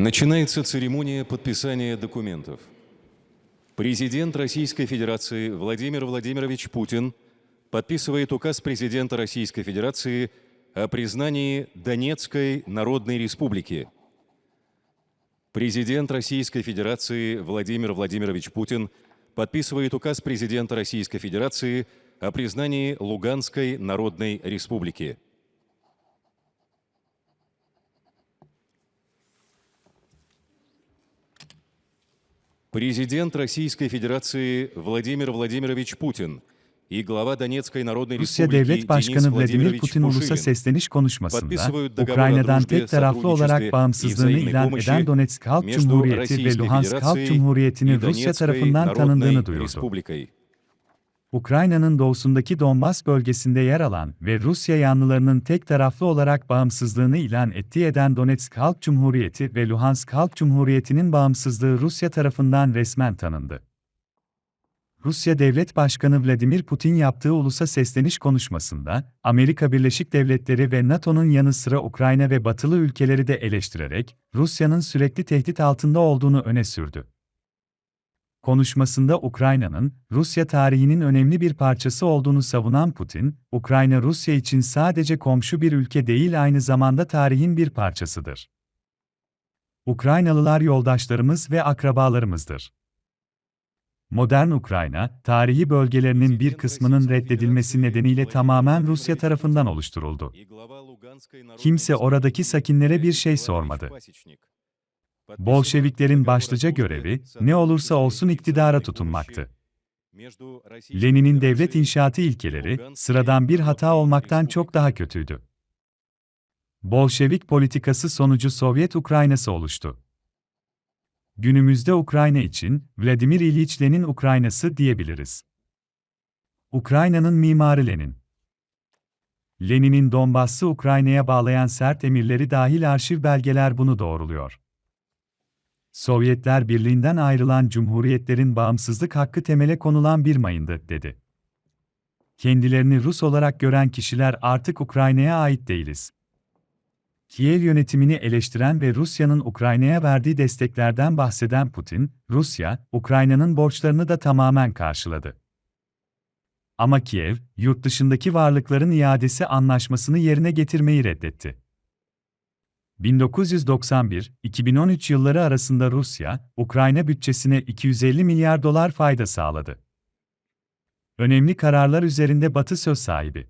Начинается церемония подписания документов. Президент Российской Федерации Владимир Владимирович Путин подписывает указ президента Российской Федерации о признании Донецкой Народной Республики. Президент Российской Федерации Владимир Владимирович Путин подписывает указ президента Российской Федерации о признании Луганской Народной Республики. Президент Российской Федерации Владимир Владимирович Путин и глава Донецкой Народной Rusya Республики Devlet Денис Başkanı Vladimir Владимирович Putin ulusa Пушилин sesleniş konuşmasında, подписывают договор о Ukrayna'dan дружбе, tek taraflı olarak сотрудничестве и bağımsızlığını взаимной ilan помощи eden Donetsk Halk между Cumhuriyeti ve Российской Luhansk Halk Федерацией и Cumhuriyeti'nin Rusya Донецкой tarafından Народной tanındığını duyurdu. Ukrayna'nın doğusundaki Donbas bölgesinde yer alan ve Rusya yanlılarının tek taraflı olarak bağımsızlığını ilan ettiği eden Donetsk Halk Cumhuriyeti ve Luhansk Halk Cumhuriyeti'nin bağımsızlığı Rusya tarafından resmen tanındı. Rusya Devlet Başkanı Vladimir Putin yaptığı ulusa sesleniş konuşmasında, Amerika Birleşik Devletleri ve NATO'nun yanı sıra Ukrayna ve batılı ülkeleri de eleştirerek, Rusya'nın sürekli tehdit altında olduğunu öne sürdü. Konuşmasında Ukrayna'nın, Rusya tarihinin önemli bir parçası olduğunu savunan Putin, Ukrayna Rusya için sadece komşu bir ülke değil aynı zamanda tarihin bir parçasıdır. Ukraynalılar yoldaşlarımız ve akrabalarımızdır. Modern Ukrayna, tarihi bölgelerinin bir kısmının reddedilmesi nedeniyle tamamen Rusya tarafından oluşturuldu. Kimse oradaki sakinlere bir şey sormadı. Bolşeviklerin başlıca görevi, ne olursa olsun iktidara tutunmaktı. Lenin'in devlet inşaatı ilkeleri, sıradan bir hata olmaktan çok daha kötüydü. Bolşevik politikası sonucu Sovyet Ukraynası oluştu. Günümüzde Ukrayna için, Vladimir İliç Lenin Ukraynası diyebiliriz. Ukrayna'nın mimarı Lenin. Lenin'in Donbass'ı Ukrayna'ya bağlayan sert emirleri dahil arşiv belgeler bunu doğruluyor. Sovyetler Birliği'nden ayrılan cumhuriyetlerin bağımsızlık hakkı temele konulan bir mayındı, dedi. Kendilerini Rus olarak gören kişiler artık Ukrayna'ya ait değiliz. Kiev yönetimini eleştiren ve Rusya'nın Ukrayna'ya verdiği desteklerden bahseden Putin, Rusya, Ukrayna'nın borçlarını da tamamen karşıladı. Ama Kiev, yurt dışındaki varlıkların iadesi anlaşmasını yerine getirmeyi reddetti. 1991-2013 yılları arasında Rusya, Ukrayna bütçesine 250 milyar dolar fayda sağladı. Önemli kararlar üzerinde Batı söz sahibi.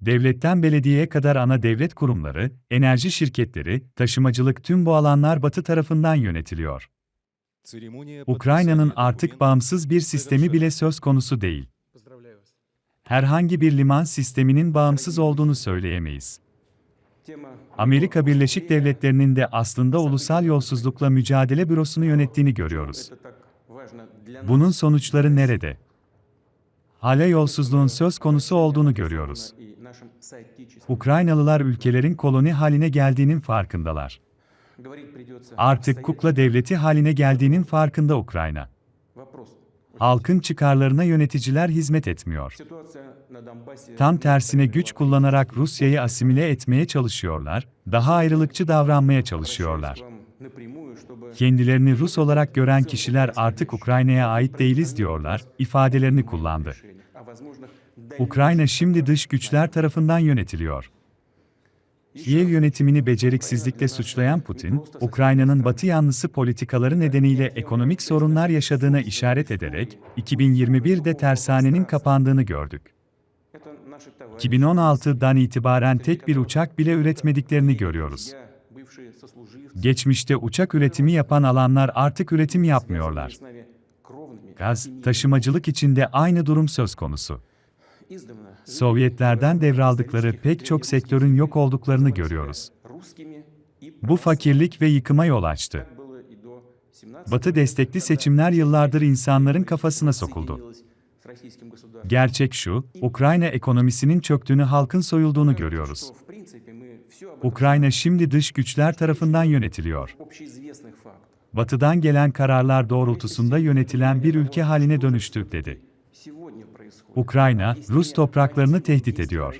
Devletten belediyeye kadar ana devlet kurumları, enerji şirketleri, taşımacılık tüm bu alanlar Batı tarafından yönetiliyor. Ukrayna'nın artık bağımsız bir sistemi bile söz konusu değil. Herhangi bir liman sisteminin bağımsız olduğunu söyleyemeyiz. Amerika Birleşik Devletleri'nin de aslında ulusal yolsuzlukla mücadele bürosunu yönettiğini görüyoruz. Bunun sonuçları nerede? Hala yolsuzluğun söz konusu olduğunu görüyoruz. Ukraynalılar ülkelerin koloni haline geldiğinin farkındalar. Artık kukla devleti haline geldiğinin farkında Ukrayna. Halkın çıkarlarına yöneticiler hizmet etmiyor. Tam tersine güç kullanarak Rusya'yı asimile etmeye çalışıyorlar, daha ayrılıkçı davranmaya çalışıyorlar. Kendilerini Rus olarak gören kişiler artık Ukrayna'ya ait değiliz diyorlar, ifadelerini kullandı. Ukrayna şimdi dış güçler tarafından yönetiliyor. Kiev yönetimini beceriksizlikle suçlayan Putin, Ukrayna'nın batı yanlısı politikaları nedeniyle ekonomik sorunlar yaşadığına işaret ederek, 2021'de tersanenin kapandığını gördük. 2016'dan itibaren tek bir uçak bile üretmediklerini görüyoruz. Geçmişte uçak üretimi yapan alanlar artık üretim yapmıyorlar. Gaz, taşımacılık içinde aynı durum söz konusu. Sovyetlerden devraldıkları pek çok sektörün yok olduklarını görüyoruz. Bu fakirlik ve yıkıma yol açtı. Batı destekli seçimler yıllardır insanların kafasına sokuldu. Gerçek şu, Ukrayna ekonomisinin çöktüğünü halkın soyulduğunu görüyoruz. Ukrayna şimdi dış güçler tarafından yönetiliyor. Batıdan gelen kararlar doğrultusunda yönetilen bir ülke haline dönüştü, dedi. Ukrayna, Rus topraklarını tehdit ediyor.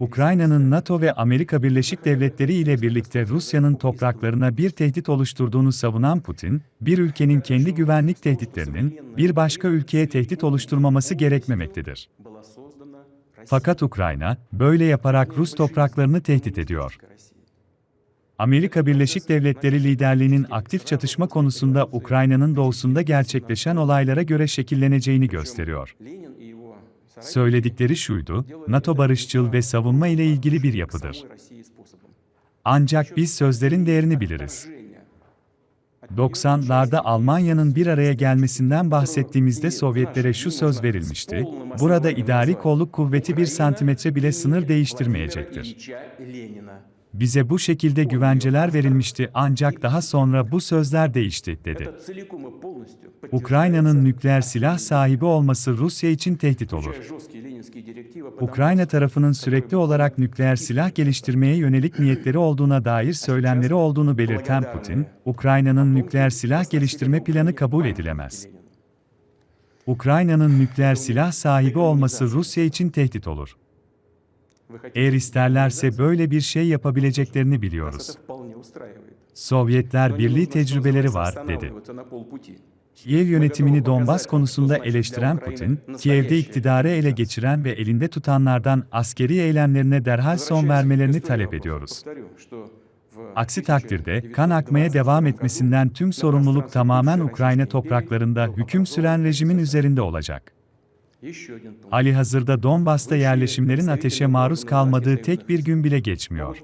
Ukrayna'nın NATO ve Amerika Birleşik Devletleri ile birlikte Rusya'nın topraklarına bir tehdit oluşturduğunu savunan Putin, bir ülkenin kendi güvenlik tehditlerinin bir başka ülkeye tehdit oluşturmaması gerekmemektedir. Fakat Ukrayna, böyle yaparak Rus topraklarını tehdit ediyor. Amerika Birleşik Devletleri liderliğinin aktif çatışma konusunda Ukrayna'nın doğusunda gerçekleşen olaylara göre şekilleneceğini gösteriyor. Söyledikleri şuydu, NATO barışçıl ve savunma ile ilgili bir yapıdır. Ancak biz sözlerin değerini biliriz. 90'larda Almanya'nın bir araya gelmesinden bahsettiğimizde Sovyetlere şu söz verilmişti, burada idari kolluk kuvveti bir santimetre bile sınır değiştirmeyecektir. Bize bu şekilde güvenceler verilmişti ancak daha sonra bu sözler değişti, dedi. Ukrayna'nın nükleer silah sahibi olması Rusya için tehdit olur. Ukrayna tarafının sürekli olarak nükleer silah geliştirmeye yönelik niyetleri olduğuna dair söylemleri olduğunu belirten Putin, Ukrayna'nın nükleer silah geliştirme planı kabul edilemez. Ukrayna'nın nükleer silah sahibi olması Rusya için tehdit olur. Eğer isterlerse böyle bir şey yapabileceklerini biliyoruz. Sovyetler Birliği tecrübeleri var, dedi. Kiev yönetimini Donbas konusunda eleştiren Putin, Kiev'de iktidarı ele geçiren ve elinde tutanlardan askeri eylemlerine derhal son vermelerini talep ediyoruz. Aksi takdirde kan akmaya devam etmesinden tüm sorumluluk tamamen Ukrayna topraklarında hüküm süren rejimin üzerinde olacak. Ali hazırda Donbas'ta yerleşimlerin ateşe maruz kalmadığı tek bir gün bile geçmiyor.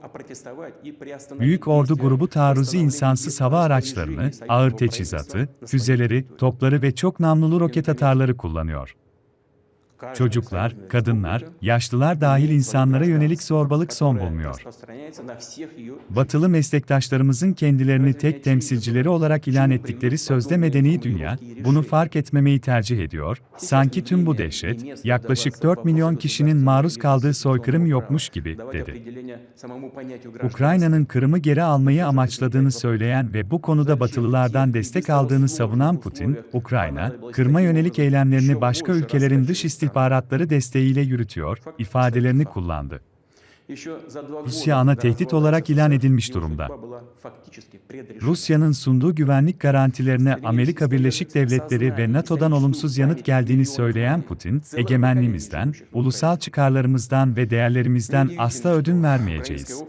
Büyük ordu grubu taarruzi insansız hava araçlarını, ağır teçhizatı, füzeleri, topları ve çok namlulu roket atarları kullanıyor. Çocuklar, kadınlar, yaşlılar dahil insanlara yönelik zorbalık son bulmuyor. Batılı meslektaşlarımızın kendilerini tek temsilcileri olarak ilan ettikleri sözde medeni dünya, bunu fark etmemeyi tercih ediyor, sanki tüm bu dehşet, yaklaşık 4 milyon kişinin maruz kaldığı soykırım yokmuş gibi, dedi. Ukrayna'nın Kırım'ı geri almayı amaçladığını söyleyen ve bu konuda Batılılardan destek aldığını savunan Putin, Ukrayna, Kırım'a yönelik eylemlerini başka ülkelerin dış istihbaratları desteğiyle yürütüyor, ifadelerini kullandı. Rusya ana tehdit olarak ilan edilmiş durumda. Rusya'nın sunduğu güvenlik garantilerine Amerika Birleşik Devletleri ve NATO'dan olumsuz yanıt geldiğini söyleyen Putin, egemenliğimizden, ulusal çıkarlarımızdan ve değerlerimizden asla ödün vermeyeceğiz.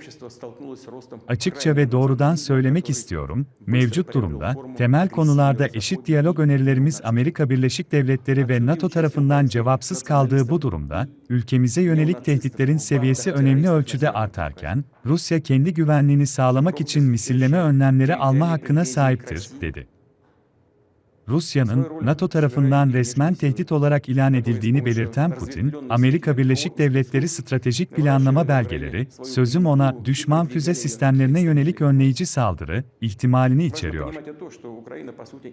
Açıkça ve doğrudan söylemek istiyorum, mevcut durumda, temel konularda eşit diyalog önerilerimiz Amerika Birleşik Devletleri ve NATO tarafından cevapsız kaldığı bu durumda, ülkemize yönelik tehditlerin seviyesi önemli ölçüde artarken, Rusya kendi güvenliğini sağlamak için misilleme önlemleri alma hakkına sahiptir, dedi. Rusya'nın NATO tarafından resmen tehdit olarak ilan edildiğini belirten Putin, Amerika Birleşik Devletleri stratejik planlama belgeleri, sözüm ona düşman füze sistemlerine yönelik önleyici saldırı ihtimalini içeriyor.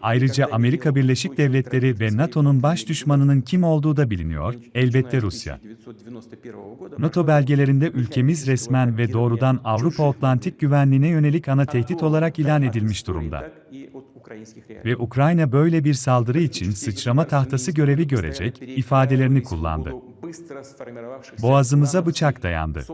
Ayrıca Amerika Birleşik Devletleri ve NATO'nun baş düşmanının kim olduğu da biliniyor, elbette Rusya. NATO belgelerinde ülkemiz resmen ve doğrudan Avrupa Atlantik güvenliğine yönelik ana tehdit olarak ilan edilmiş durumda. Ve Ukrayna böyle bir saldırı için sıçrama tahtası görevi görecek ifadelerini kullandı. Boğazımıza bıçak dayandı.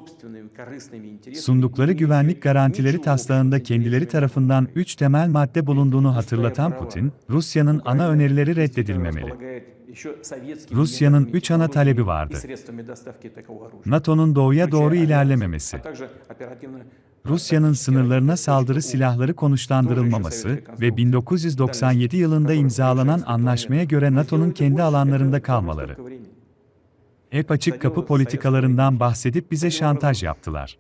Sundukları güvenlik garantileri taslağında kendileri tarafından üç temel madde bulunduğunu hatırlatan Putin, Rusya'nın ana önerileri reddedilmemeli. Rusya'nın üç ana talebi vardı. NATO'nun doğuya doğru ilerlememesi, Rusya'nın sınırlarına saldırı silahları konuşlandırılmaması ve 1997 yılında imzalanan anlaşmaya göre NATO'nun kendi alanlarında kalmaları. Hep açık kapı politikalarından bahsedip bize şantaj yaptılar.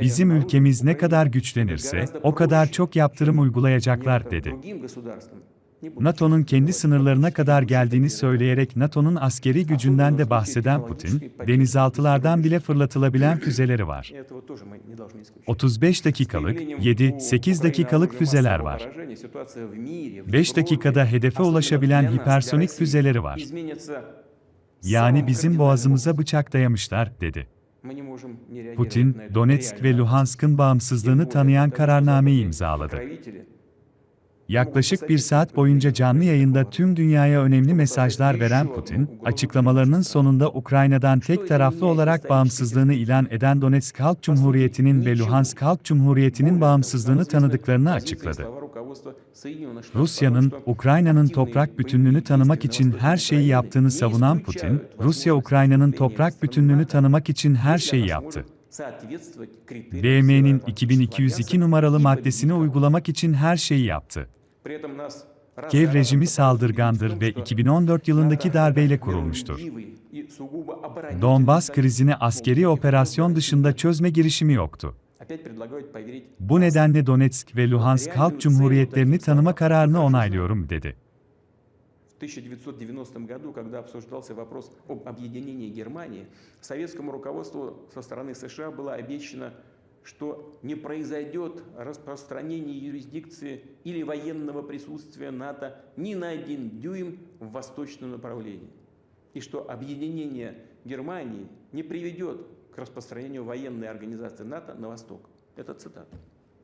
Bizim ülkemiz ne kadar güçlenirse o kadar çok yaptırım uygulayacaklar dedi. NATO'nun kendi sınırlarına kadar geldiğini söyleyerek NATO'nun askeri gücünden de bahseden Putin, denizaltılardan bile fırlatılabilen füzeleri var. 35 dakikalık, 7-8 dakikalık füzeler var. 5 dakikada hedefe ulaşabilen hipersonik füzeleri var. Yani bizim boğazımıza bıçak dayamışlar, dedi. Putin, Donetsk ve Luhansk'ın bağımsızlığını tanıyan kararnameyi imzaladı. Yaklaşık bir saat boyunca canlı yayında tüm dünyaya önemli mesajlar veren Putin, açıklamalarının sonunda Ukrayna'dan tek taraflı olarak bağımsızlığını ilan eden Donetsk Halk Cumhuriyeti'nin ve Luhansk Halk Cumhuriyeti'nin bağımsızlığını tanıdıklarını açıkladı. Rusya'nın, Ukrayna'nın toprak bütünlüğünü tanımak için her şeyi yaptığını savunan Putin, Rusya Ukrayna'nın toprak bütünlüğünü tanımak için her şeyi yaptı. BM'nin 2202 numaralı maddesini uygulamak için her şeyi yaptı. Kiev rejimi saldırgandır ve 2014 yılındaki darbeyle kurulmuştur. Donbas krizini askeri operasyon dışında çözme girişimi yoktu. Bu nedenle Donetsk ve Luhansk Halk Cumhuriyetlerini tanıma kararını onaylıyorum, dedi. В 1990 году, когда обсуждался вопрос об объединении Германии, советскому руководству со стороны США было обещано, что не произойдет распространение юрисдикции или военного присутствия НАТО ни на один дюйм в восточном направлении. И что объединение Германии не приведет к распространению военной организации НАТО на восток. Это цитата.